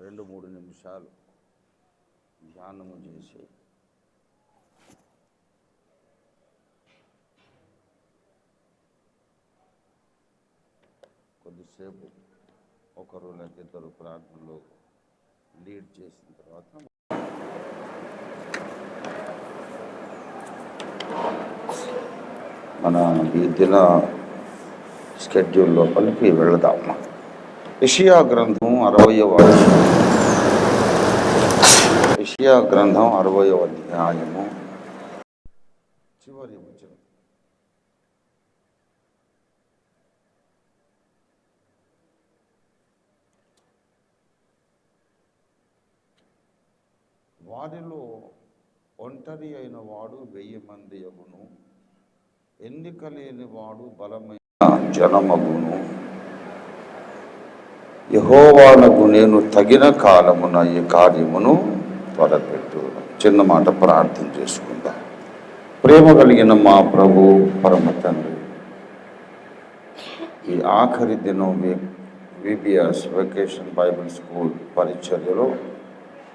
రెండు మూడు నిమిషాలు ధ్యానము చేసి. కొద్దిసేపు ఒకరు లేకిద్దరు ప్రార్థనలో లీడ్ చేసిన తర్వాత మన ఈ దిన స్కెడ్యూల్ లోపలికి వెళదాం ఇషియా గ్రంథం అరవయవ ఇషియా గ్రంథం అరవయవ అధ్యాయము. చివరి వచ్చిన వారిలో ఒంటరి అయిన వాడు వెయ్యి మంది అగును. ఎన్నిక లేని వాడు బలమైన జనమగును. యహోవానకు నేను తగిన కాలమున ఈ కార్యమును త్వరపెట్టు చిన్న మాట ప్రార్థన చేసుకుందాం. ప్రేమ కలిగిన మా ప్రభు పరమ తండ్రి ఈ ఆఖరి దినం విబిఎస్ వెకేషన్ బైబిల్ స్కూల్ పరిచర్యలో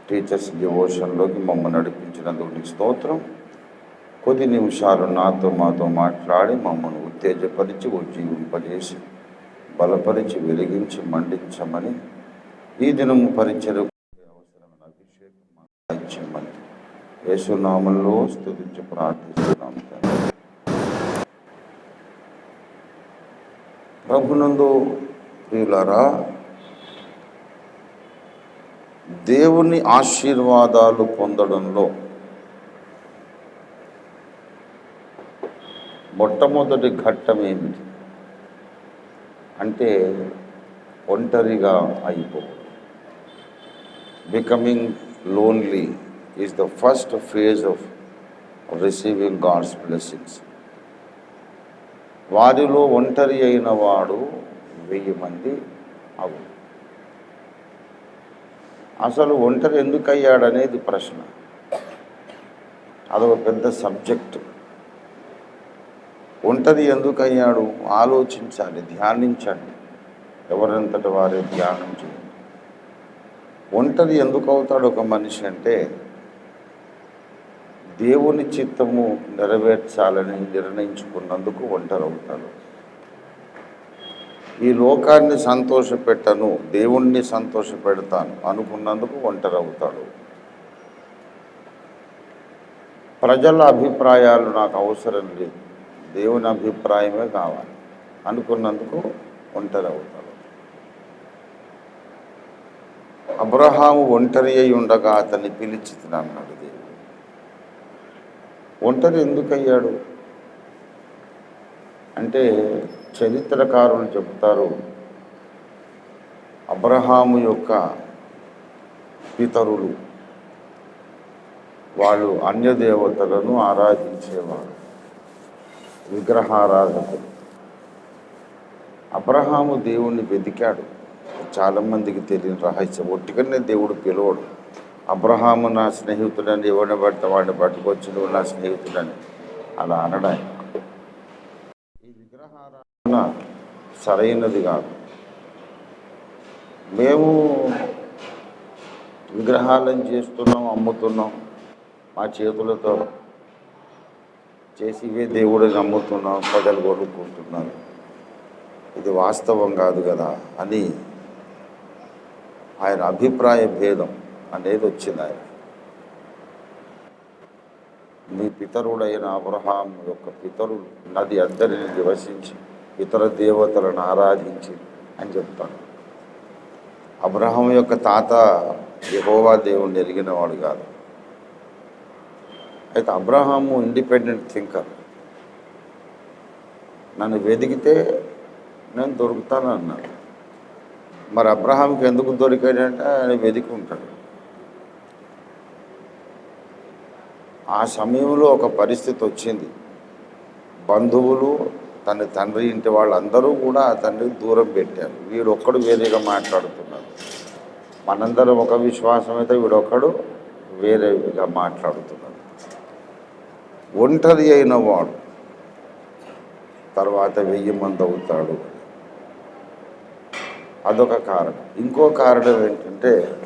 టీచర్స్ డివోషన్లోకి మమ్మల్ని నడిపించినందుకు నీకు స్తోత్రం. కొద్ది నిమిషాలు నాతో మాతో మాట్లాడి మమ్మల్ని ఉత్తేజపరిచి ఉజ్జీవింపజేసి బలపరిచి వెలిగించి మండించమని ఈ దినము పరిచయం అవసరమైన అభిషేకం మాకు యేసునామంలో స్థుతించి ప్రార్థిస్తున్నాం తండ్రి. ప్రభునందు ప్రియులరా దేవుని ఆశీర్వాదాలు పొందడంలో మొట్టమొదటి ఘట్టం ఏమిటి అంటే ఒంటరిగా అయిపో. Becoming lonely is the first phase of receiving God's blessings వారిలో ఒంటరి అయిన వాడు వెయ్యి మంది అవు అసలు ఒంటరి ఎందుకు అయ్యాడనేది ప్రశ్న. అదొక పెద్ద సబ్జెక్ట్. ఒంటరి ఎందుకయ్యాడు? ఆలోచించాలి ధ్యానించండి. ఎవరంతటి వారే ధ్యానం చేయండి. ఒంటరి ఎందుకు అవుతాడు ఒక మనిషి అంటే దేవుని చిత్తము నెరవేర్చాలని నిర్ణయించుకున్నందుకు ఒంటరి అవుతాడు ఈ లోకాన్ని సంతోషపెట్టను దేవుణ్ణి సంతోషపెడతాను అనుకున్నందుకు ఒంటరి అవుతాడు ప్రజల అభిప్రాయాలు నాకు అవసరం లేదు. దేవుని అభిప్రాయమే కావాలి. అనుకున్నందుకు ఒంటరి అవుతాడు అబ్రహాము ఒంటరి అయి ఉండగా అతన్ని పిలిచి అన్నాడు దేవుడు. ఒంటరి ఎందుకయ్యాడు? అంటే చరిత్రకారులు చెబుతారు అబ్రహాము యొక్క పితరులు వాళ్ళు అన్యదేవతలను ఆరాధించేవారు. విగ్రహారాధకుడు అబ్రహాము దేవుణ్ణి వెతికాడు. చాలామందికి తెలియని రహస్యం. ఒట్టికనే దేవుడు పిలవడు. అబ్రహాము నా స్నేహితుడని ఎవరిని పడితే వాడిని పట్టుకొచ్చి నువ్వు నా స్నేహితుడని. అలా అనడా ఈ విగ్రహారాధన సరైనది కాదు. మేము విగ్రహాలను చేస్తున్నాం అమ్ముతున్నాం మా చేతులతో చేసి ఇవే దేవుడిని నమ్ముతున్నాం ప్రజలు కొనుక్కుంటున్నారు ఇది వాస్తవం కాదు కదా అని ఆయన అభిప్రాయ భేదం అనేది వచ్చింది ఆయన మీ పితరుడైన అబ్రహాం యొక్క పితరుడు నది అందరిని నివసించి ఇతర దేవతలను ఆరాధించి అని చెప్తాడు. అబ్రహం యొక్క తాత యహోవా దేవుణ్ణి ఎరిగినవాడు కాదు. అయితే అబ్రహాము ఇండిపెండెంట్ థింకర్. నన్ను వెతికితే నేను దొరుకుతాను అన్నాడు. మరి అబ్రహాంకి ఎందుకు దొరికాడంటే ఆయన వెతికి ఉంటాడు. ఆ సమయంలో ఒక పరిస్థితి వచ్చింది. బంధువులు తన తండ్రి ఇంటి వాళ్ళందరూ కూడా ఆ తండ్రికి దూరం పెట్టారు. వీడొక్కడు వేరేగా మాట్లాడుతున్నాడు. మనందరం ఒక విశ్వాసం అయితే వీడొక్కడు వేరేగా మాట్లాడుతున్నాడు. ఒంటరి అయిన వాడు తర్వాత వెయ్యి మంది అవుతాడు. అదొక కారణం. ఇంకో కారణం ఏంటంటే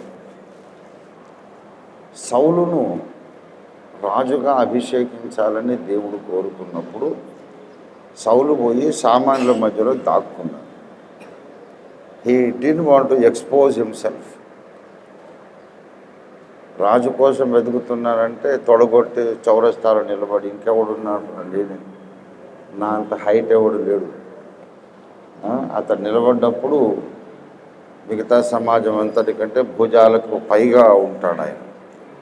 సౌలును రాజుగా అభిషేకించాలని దేవుడు కోరుకున్నప్పుడు సౌలు పోయి సామాన్యుల మధ్యలో దాక్కున్నాడు. He didn't want to expose himself రాజు కోసం వెతుకుతున్నారంటే తొడగొట్టి చౌరస్తాలో నిలబడి ఇంకెవడున్నాడు లేని. నా అంత హైట్ ఎవడు లేడు. అతను నిలబడినప్పుడు మిగతా సమాజం అంతటి కంటే భుజాలకు పైగా ఉంటాడు ఆయన.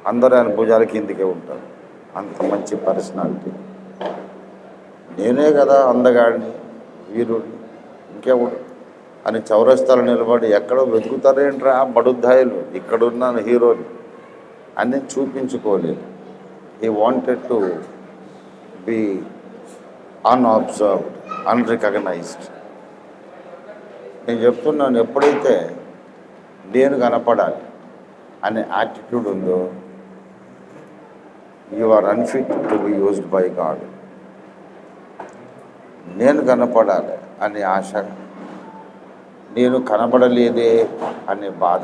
అందరూ ఆయన భుజాల కిందికే ఉంటారు. అంత మంచి పర్సనాలిటీ. నేనే కదా అందగాడిని వీరుడిని ఇంకెవడు? అని చౌరస్తాలు నిలబడి ఎక్కడో వెతుకుతారేంట్రా బడుద్దాయిలు? ఇక్కడున్నాను హీరోని అని చూపించుకోలేదు. He wanted to be unobserved unrecognized నేను చెప్తున్నాను ఎప్పుడైతే నేను కనపడాలి అనే యాటిట్యూడ్ ఉందో you are unfit to be used by God నేను కనపడాలి అనే ఆశ నేను కనబడలేదే అనే బాధ.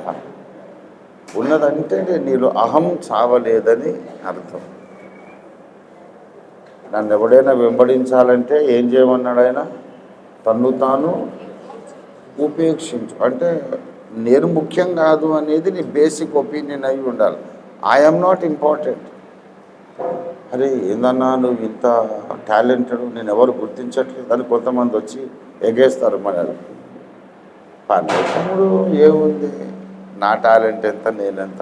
ఉన్నదంటే నీలో అహం చావలేదని అర్థం. నన్ను ఎవడైనా వెంబడించాలంటే ఏం చేయమన్నాడు ఆయన? తన్ను తాను ఉపేక్షించు. అంటే నేను ముఖ్యం కాదు అనేది నీ బేసిక్ ఒపీనియన్ అయి ఉండాలి. ఐఎమ్ నాట్ ఇంపార్టెంట్ అరే ఏందన్నా నువ్వు ఇంత టాలెంటెడ్ నేను ఎవరు గుర్తించట్లేదు అని కొంతమంది వచ్చి ఎగేస్తారు మన పర్లేదు ఏముంది? నా టాలెంట్ ఎంత నేనెంత?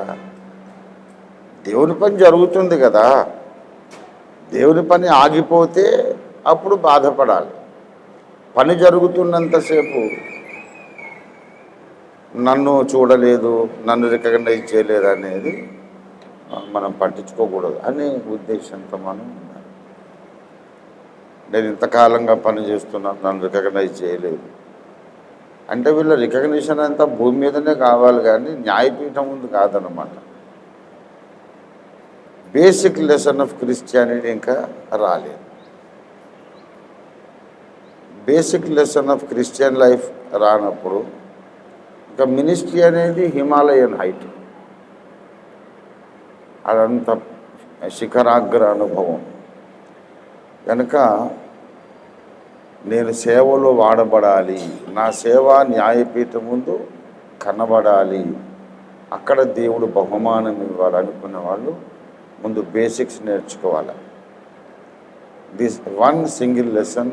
దేవుని పని జరుగుతుంది కదా. దేవుని పని ఆగిపోతే అప్పుడు బాధపడాలి. పని జరుగుతున్నంతసేపు నన్ను చూడలేదు నన్ను రికగ్నైజ్ చేయలేదు అనేది మనం పట్టించుకోకూడదు అనే ఉద్దేశంతో మనం నేను ఇంతకాలంగా పని చేస్తున్నాను నన్ను రికగ్నైజ్ చేయలేదు. అంటే వీళ్ళ రికగ్నిషన్ అంతా భూమి మీదనే కావాలి కానీ న్యాయపీఠం ముందు కాదనమాట బేసిక్ లెసన్ ఆఫ్ క్రిస్టియానిటీ ఇంకా రాలేదు. Basic lesson of Christian life రానప్పుడు ఇంకా మినిస్ట్రీ అనేది హిమాలయన్ హైట్. అదంత శిఖరాగ్ర అనుభవం. కనుక నేను సేవలో వాడబడాలి. నా సేవ న్యాయపీఠం ముందు కనబడాలి. అక్కడ దేవుడు బహుమానం ఇవ్వాలనుకున్న వాళ్ళు ముందు బేసిక్స్ నేర్చుకోవాలి. This one single lesson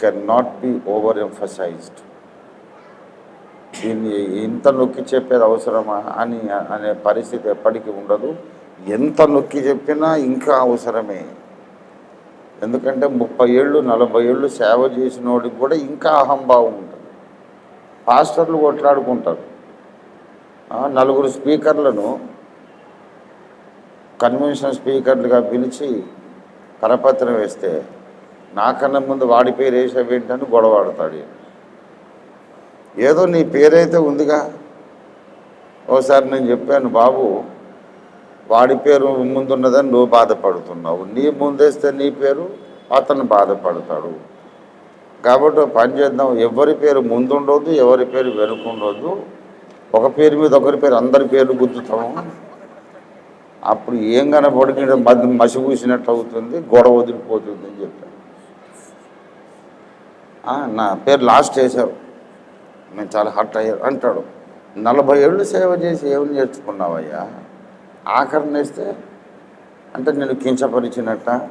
can not be over emphasized దీన్ని ఇంత నొక్కి చెప్పేది అవసరమా అని అనే పరిస్థితి ఎప్పటికీ ఉండదు. ఎంత నొక్కి చెప్పినా ఇంకా అవసరమే. ఎందుకంటే ముప్పై ఏళ్ళు నలభై ఏళ్ళు సేవ చేసిన వాడికి కూడా ఇంకా అహంభావం ఉంటుంది. పాస్టర్లు కొట్లాడుకుంటారు. నలుగురు స్పీకర్లను కన్వెన్షన్ స్పీకర్లుగా పిలిచి కరపత్రం వేస్తే నాకన్నా ముందు వాడి పేరు వేసావేంటని గొడవాడతాడు ఏదో నీ పేరైతే ఉందిగా. ఓసారి నేను చెప్పాను బాబు వాడి పేరు ముందున్నదని నువ్వు బాధపడుతున్నావు. నీ ముందేస్తే నీ పేరు అతను బాధపడతాడు. కాబట్టి పని చేద్దాం. ఎవరి పేరు ముందుండొద్దు ఎవరి పేరు వెనుకుండొద్దు. ఒక పేరు మీద ఒకరి పేరు అందరి పేర్లు గుర్తుతాము అప్పుడు ఏం కనపడికి మధ్య మసి పూసినట్టు అవుతుంది గొడవ వదిలిపోతుంది అని చెప్పాను నా పేరు లాస్ట్ వేశారు నేను చాలా హర్ట్ అయ్యారు అంటాడు నలభై ఏళ్ళు సేవ చేసి ఏం నేర్చుకున్నావయ్యా? ఆకరణిస్తే అంటే నేను కించపరిచినట్ట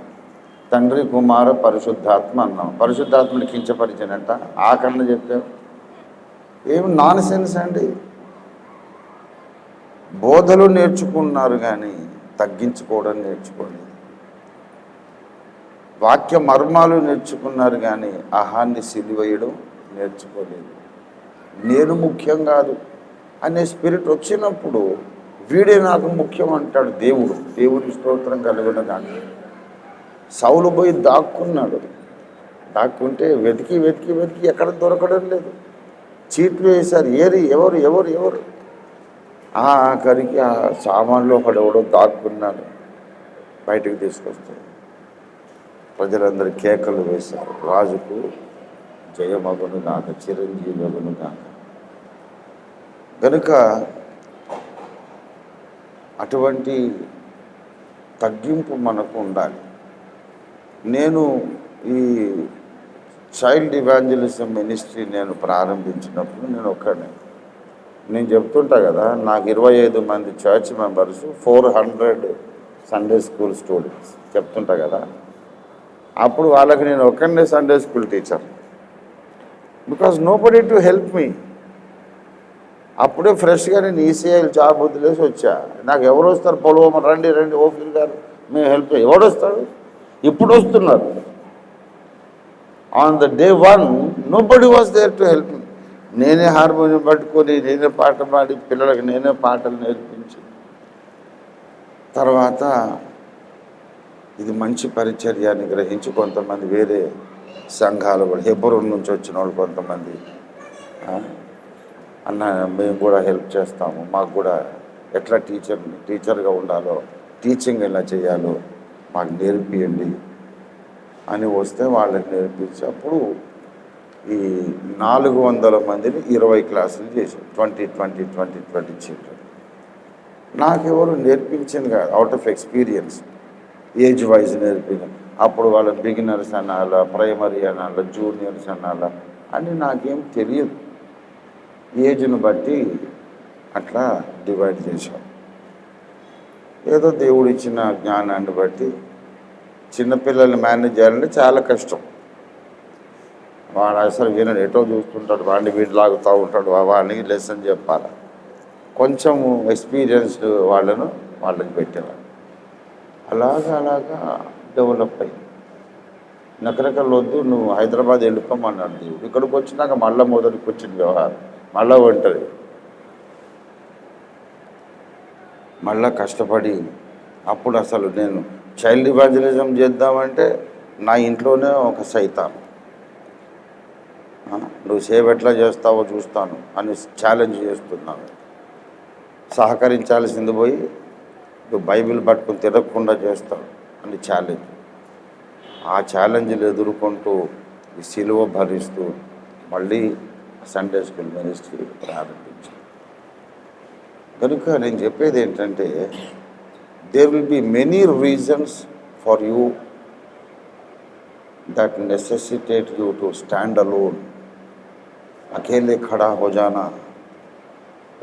తండ్రి కుమార పరిశుద్ధాత్మ అన్నాం. పరిశుద్ధాత్మని కించపరిచినట్ట ఆకరణ చెప్పావు. ఏమి నాన్ సెన్స్ అండి? బోధలు నేర్చుకున్నారు కానీ తగ్గించుకోవడం నేర్చుకోలేదు. వాక్య మర్మాలు నేర్చుకున్నారు కానీ అహాన్ని సిలివేయడం నేర్చుకోలేదు. నేను ముఖ్యం కాదు. అనే స్పిరిట్ వచ్చినప్పుడు వీడే నాకు ముఖ్యం అంటాడు దేవుడు. దేవుడి స్తోత్రం కలిగిన కానీ సౌలు పోయి దాక్కున్నాడు. దాక్కుంటే వెతికి వెతికి వెతికి ఎక్కడ దొరకడం లేదు. చీట్లు వేశారు. ఏరి ఎవరు? ఎవరు? ఎవరు? ఆ ఆఖరికి ఆ సామాన్లో ఒకడెవడో దాక్కున్నాడు. బయటకు తీసుకొస్తే ప్రజలందరూ కేకలు వేశారు. రాజుకు జయమగును గాక చిరంజీవగును కాక కనుక అటువంటి తగ్గింపు మనకు ఉండాలి. నేను ఈ చైల్డ్ ఇవాంజలిజం మినిస్ట్రీ నేను ప్రారంభించినప్పుడు నేను ఒక్కడే నేను చెప్తుంటా కదా నాకు ఇరవై ఐదు మంది church members four hundred Sunday school students చెప్తుంటా కదా. అప్పుడు వాళ్ళకి నేను ఒక్కడే Sunday school teacher. Because nobody to help me. అప్పుడే ఫ్రెష్గా నేను ఈసీఐ జాబ్ వదిలేసి వచ్చా. నాకు ఎవరు వస్తారు? పొలవమ్మ రండి రండి ఓఫీల్ గారు మేము హెల్ప్ ఎవడు వస్తాడు? ఇప్పుడు వస్తున్నారు. On the day one nobody was there to help me నేనే హార్మోనియం పట్టుకొని నేనే పాట పాడి పిల్లలకు నేనే పాటలు నేర్పించి. తర్వాత ఇది మంచి పరిచర్య అని గ్రహించి కొంతమంది వేరే సంఘాలు కూడా హెబ్రోన్ నుంచి వచ్చిన వాళ్ళు కొంతమంది అన్న మేము కూడా హెల్ప్ చేస్తాము. మాకు కూడా ఎట్లా టీచర్ టీచర్గా ఉండాలో టీచింగ్ ఎలా చేయాలో మాకు నేర్పియండి అని వస్తే వాళ్ళకి నేర్పించి అప్పుడు ఈ నాలుగు వందల మందిని ఇరవై క్లాసులు చేశాం twenty twenty twenty twenty children. నాకెవరు నేర్పించింది కాదు. Out of experience age wise నేర్పిన. అప్పుడు వాళ్ళ బిగినర్స్ అనాలా ప్రైమరీ అనాలా జూనియర్స్ అనాలా అని నాకేం తెలియదు. ఏజ్ను బట్టి అట్లా డివైడ్ చేశాం. ఏదో దేవుడు ఇచ్చిన జ్ఞానాన్ని బట్టి చిన్నపిల్లల్ని మేనేజ్ చేయాలంటే చాలా కష్టం. వాడు అసలు వీళ్ళని ఎటో చూస్తుంటాడు వాడిని వీడు లాగుతూ ఉంటాడు వాడిని లెసన్ చెప్పాలి? కొంచెం ఎక్స్పీరియన్స్డ్ వాళ్ళను వాళ్ళకి పెట్టేవాడు. అలాగా అలాగా డెవలప్ అయ్యి. నకరకలు వద్దు నువ్వు హైదరాబాద్ వెళ్ళిపోమన్నాడు దేవుడు. ఇక్కడికి వచ్చినాక మళ్ళీ మొదటికి వచ్చిన వ్యవహారం. మళ్ళీ ఒంటరి మళ్ళా కష్టపడి అప్పుడు అసలు నేను చైల్డ్ ఇవాంజలిజం చేద్దామంటే నా ఇంట్లోనే ఒక సైతాను. నువ్వు సేవ్ ఎట్లా చేస్తావో చూస్తాను అని ఛాలెంజ్ చేస్తున్నాను. సహకరించాల్సింది పోయి నువ్వు బైబిల్ పట్టుకుని తిరగకుండా చేస్తావు అని ఛాలెంజ్ ఆ ఛాలెంజ్లు ఎదుర్కొంటూ ఈ సిలువ భరిస్తూ మళ్ళీ సండే స్కూల్ మినిస్ట్రీ ప్రారంభించాను కనుక నేను చెప్పేది ఏంటంటే there will be many reasons for you that necessitate you to stand alone. అకేలే ఖడా హోజానా.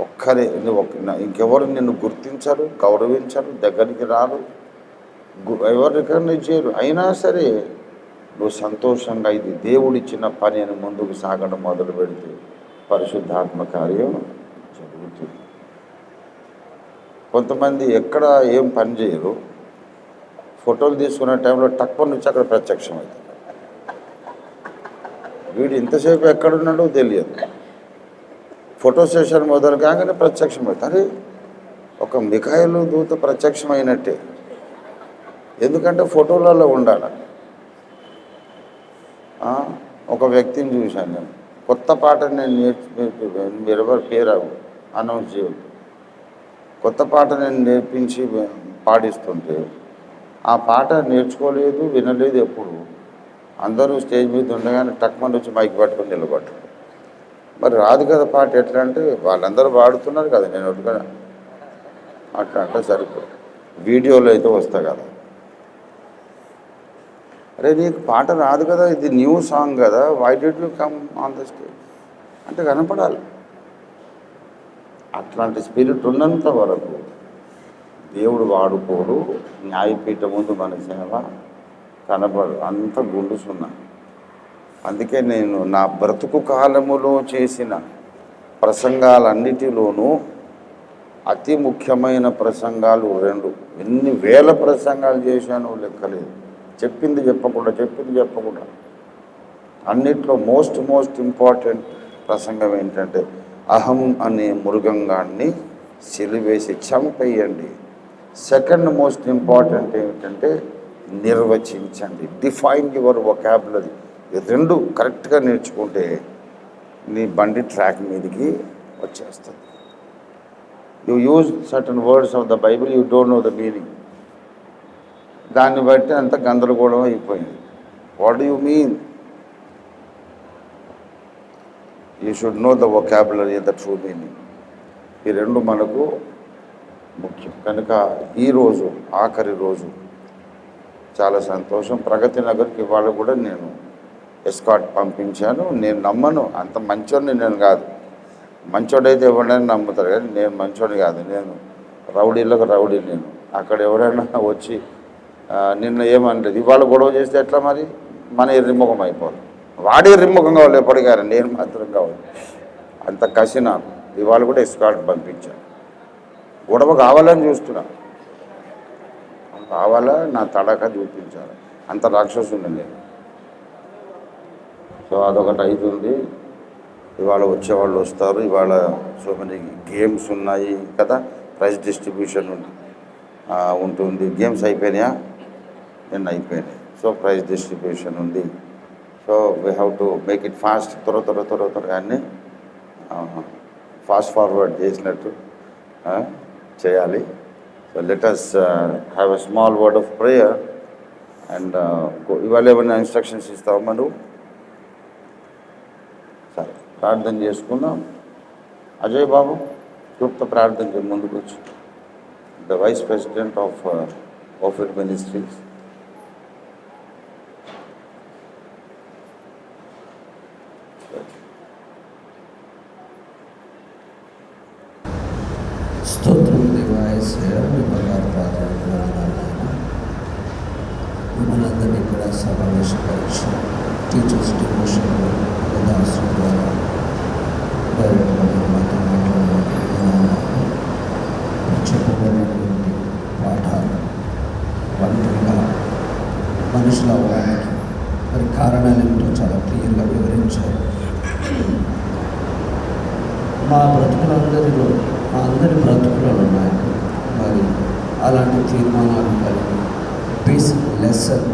ఒక్కరే ఒక్క- ఇంకెవరు నిన్ను గుర్తించరు గౌరవించరు దగ్గరికి రారు గు- ఎవరు రికగ్నైజ్ చేయరు. అయినా సరే నువ్వు సంతోషంగా ఇది దేవుడిచ్చిన పని అని ముందుకు సాగడం మొదలు పెడితే పరిశుద్ధాత్మ కార్యం జరుగుతుంది. కొంతమంది ఎక్కడ ఏం పని చేయరు. ఫోటోలు తీసుకునే టైంలో టక్కువ నుంచి అక్కడ ప్రత్యక్షమవుతుంది వీడు ఇంతసేపు ఎక్కడున్నాడో తెలియదు. ఫోటో సెషన్ మొదలు కాగానే ప్రత్యక్షమవుతుంది అరే ఒక మికాయలు దూత ప్రత్యక్షమైనట్టే. ఎందుకంటే ఫోటోలలో ఉండాలి. ఒక వ్యక్తిని చూశాను నేను. కొత్త పాట నేను నేర్చి మీరు ఎవరు పేరు అనౌన్స్ చేయవద్దు కొత్త పాట నేను నేర్పించి పాడిస్తుంటే ఆ పాట నేర్చుకోలేదు వినలేదు ఎప్పుడు. అందరూ స్టేజ్ మీద ఉండగానే టక్మన్ వచ్చి మైక్ పట్టుకొని నిలబడ్డాడు మరి రాదు కదా పాట ఎట్లా అంటే వాళ్ళందరూ పాడుతున్నారు కదా నేను ఒకటిగా అట్లా అంటే సరిపోదు. వీడియోలో అయితే వస్తా కదా. అరే నీకు పాట రాదు కదా ఇది న్యూ సాంగ్ కదా why did you come on the stage అంటే కనపడాలి. అట్లాంటి స్పిరిట్ ఉన్నంత వరకు దేవుడు వాడుకోడు న్యాయపీఠం ముందు మన సేవ కనపడు అంత గుండు సున్నా అందుకే నేను నా బ్రతుకు కాలములో చేసిన ప్రసంగాలన్నిటిలోనూ అతి ముఖ్యమైన ప్రసంగాలు రెండు. ఎన్ని వేల ప్రసంగాలు చేశానో లెక్కలేదు. చెప్పింది చెప్పకుండా చెప్పింది చెప్పకుండా. అన్నిట్లో మోస్ట్ మోస్ట్ ఇంపార్టెంట్ ప్రసంగం ఏంటంటే అహం అనే మృగంగాన్ని సిలివేసి చంపేయండి. సెకండ్ మోస్ట్ ఇంపార్టెంట్ ఏమిటంటే నిర్వచించండి. డిఫైన్ యువర్ వొకాబులరీ ఈ రెండు కరెక్ట్గా నేర్చుకుంటే నీ బండి ట్రాక్ మీదకి వచ్చేస్తుంది. You use certain words of the Bible you don't know the meaning దాన్ని బట్టి అంత గందరగోళం అయిపోయింది. What you mean you should know the vocabulary the true meaning ఈ రెండు మనకు ముఖ్యం. కనుక ఈరోజు ఆఖరి రోజు చాలా సంతోషం. ప్రగతి నగర్కి ఇవాళ కూడా నేను ఎస్కాట్ పంపించాను. నేను నమ్మను. అంత మంచోడిని నేను కాదు. మంచోడైతే ఎవరైనా నమ్ముతారు. కానీ నేను మంచోడిని కాదు. నేను రౌడీలకు రౌడీ నేను. అక్కడ ఎవరైనా వచ్చి నిన్న ఏమనలేదు ఇవాళ గొడవ చేస్తే ఎట్లా మరి? మన ఎర్రిముఖం అయిపోవాలి వాడి ఎర్రిముఖం కావాలి ఎప్పటికారు నేను మాత్రం కావాలి అంత కసి నాకు ఇవాళ కూడా ఎస్కాట్ పంపించాను గొడవ కావాలని చూస్తున్నా. కావాలా? నా తడక చూపించాలి? అంత రాక్షసుని నేను. సో అదొకటి అవుతుంది ఇవాళ వచ్చేవాళ్ళు వస్తారు. ఇవాళ సో మెనీ గేమ్స్ ఉన్నాయి కదా? ప్రైజ్ డిస్ట్రిబ్యూషన్ ఉంది ఉంటుంది. గేమ్స్ అయిపోయినాయా? నేను అయిపోయినాయి సో ప్రైజ్ డిస్ట్రిబ్యూషన్ ఉంది. So we have to make it fast త్వర త్వర త్వర త్వరగానే ఫాస్ట్ ఫార్వర్డ్ చేసినట్టు చేయాలి. So let have a small word of prayer and ఇవాళ ఏమైనా ఇన్స్ట్రక్షన్స్ ఇస్తావమ్మా నువ్వు సరే ప్రార్థన చేసుకుందాం. అజయ్ బాబు క్లుప్త ప్రార్థన ముందుకు వచ్చి. The vice president of Ophir ministries స్తోత్రం దేవాయసయ మీ బంగారు ప్రార్థన మిమ్మల్ని అందరినీ ఇక్కడ సమావేశపరిచి టీచర్స్ డివోషన్ దాసు ద్వారా డైరెక్ట్గా మాతో మాట్లాడాలి చెప్పబడినటువంటి పాఠాలు వంటగా మనుషులు అవ్వడానికి మరి కారణాలు ఏమిటో చాలా క్లియర్గా వివరించారు మా బ్రతుకులందరిలో మా అందరి బ్రతుకులలో ఉన్నాయి మరి అలాంటి తీర్మానాలు కలిగి basic lesson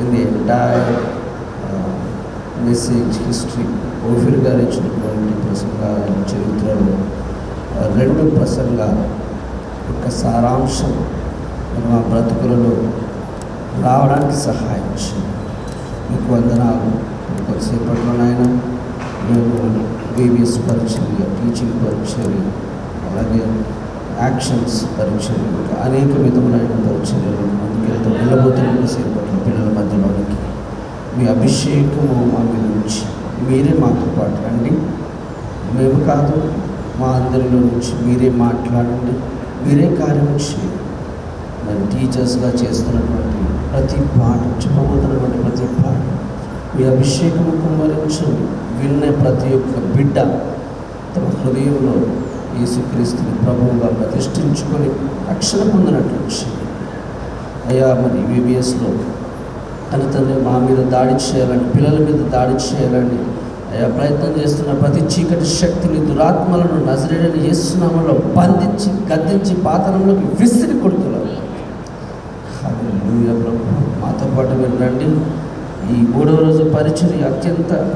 in the entire message history Ophir గారు ఇచ్చినటువంటి ప్రసంగ చరిత్రలో రెండు ప్రసంగాలు యొక్క సారాంశం మరి మా బ్రతుకులలో రావడానికి సహాయించింది. మీకు వందనాలు. కొద్దిసేపట్లో నాయన మేము బీబీఎస్ పరిచర్య టీచింగ్ పరిచర్య అలాగే యాక్షన్స్ పరిచర్య ఇంకా అనేక విధములైన పరిచర్యలు ముందుకెళ్తూ వెళ్ళబోతున్న. సేపట్లో పిల్లల మధ్యలోనికి. మీ అభిషేకము మా మీద నుంచి మీరే మాతో పాటు రండి. మేము కాదు మా అందరిలో నుంచి మీరే మాట్లాడండి. మీరే కార్యం చేయండి. మరి టీచర్స్గా చేస్తున్నటువంటి ప్రతి పాట చెప్పబోతున్నటువంటి ప్రతి పాట మీ అభిషేకము కుమ్మరించండి. విన్నే ప్రతి ఒక్క బిడ్డ తమ హృదయంలో యేసుక్రీస్తుని ప్రభువుగా ప్రతిష్ఠించుకొని రక్షణ పొందినట్లు అయ్యా మరి విబిఎస్లో తన తండ్రి మా మీద దాడి చేయాలని పిల్లల మీద దాడి చేయాలని అయ్యా ప్రయత్నం చేస్తున్న ప్రతి చీకటి శక్తిని దురాత్మలను నజరేడని చేస్తున్నామలో బంధించి గద్దించి పాతనంలోకి విసిరి కొడుతున్నారు. ప్రభు. మాతో పాటు మీరు రండి ఈ మూడవ రోజు పరిచయం అత్యంత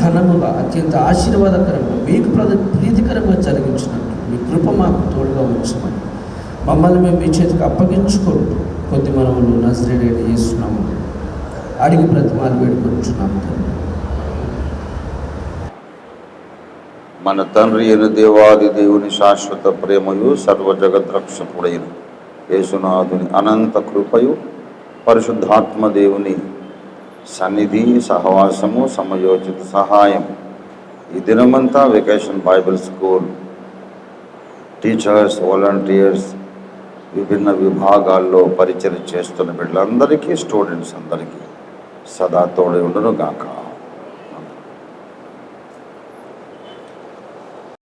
ఘనముగా అత్యంత ఆశీర్వాదకరంగా మీకు ప్రద ప్రీతికరంగా జరిగించినట్టు. మీ కృప మాకు తోడుగా ఉంచమని. మమ్మల్ని మేము మీ చేతికి అప్పగించుకుంటూ కొద్ది మనములు నజరేడని చేస్తున్నాము అడిగి ప్రతిమాలు వేడుకొంచున్నాము తండ్రి. మన తండ్రి అయిన దేవాది దేవుని శాశ్వత ప్రేమయు సర్వ జగద్రక్షకుడైన యేసునాథుని అనంత కృపయు పరిశుద్ధాత్మ దేవుని సన్నిధి సహవాసము సమయోచిత సహాయం. ఈ దినమంతా vacation Bible school teachers volunteers విభిన్న విభాగాల్లో పరిచయం చేస్తున్న బిడ్డలందరికీ స్టూడెంట్స్ అందరికీ സദാത്തോടെ ഉണരുകാക്കാം.